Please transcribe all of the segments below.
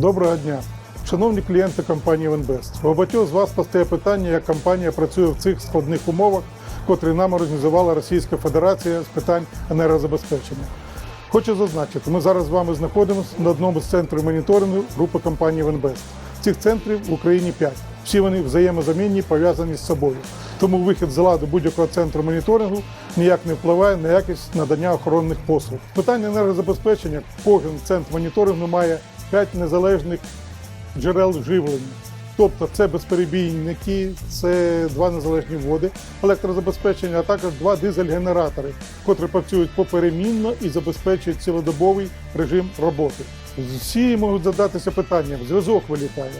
Доброго дня. Шановні клієнти компанії Венбест. Багатьох з вас постає питання, як компанія працює в цих складних умовах, котрі нам організувала Російська Федерація з питань енергозабезпечення. Хочу зазначити, ми зараз з вами знаходимося на одному з центрів моніторингу групи компанії Венбест. Цих центрів в Україні 5. Всі вони взаємозамінні, пов'язані з собою. Тому вихід з ладу будь-якого центру моніторингу ніяк не впливає на якість надання охоронних послуг. Питання енергозабезпечення кожен центр моніторингу має 5 незалежних джерел живлення. Тобто це безперебійники, це два незалежні води електрозабезпечення, а також два дизель-генератори, котрі працюють поперемінно і забезпечують цілодобовий режим роботи. Всі можуть задатися питанням, зв'язок вилітає.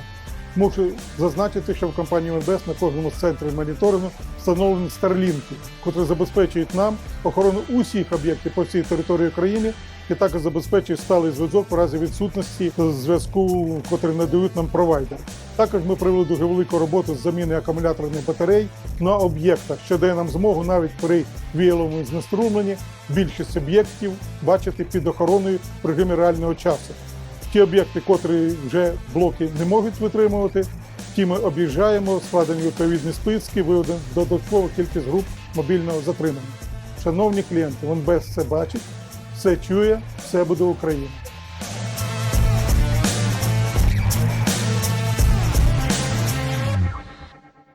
Мушу зазначити, що в компанії МБС на кожному з центрів моніторингу встановлені старлінки, котрі забезпечують нам охорону усіх об'єктів по всій території країни і також забезпечують сталий зв'язок в разі відсутності зв'язку, котрий надають нам провайдери. Також ми провели дуже велику роботу з заміни акумуляторних батарей на об'єктах, що дає нам змогу навіть при віяловому знеструмленні більшість об'єктів бачити під охороною в режимі реального часу. Ті об'єкти, котрі вже блоки не можуть витримувати, ті ми об'їжджаємо, складені відповідні списки, виведемо додаткову кількість груп мобільного затримання. Шановні клієнти, ВНБС все бачить, все чує, все буде Україна.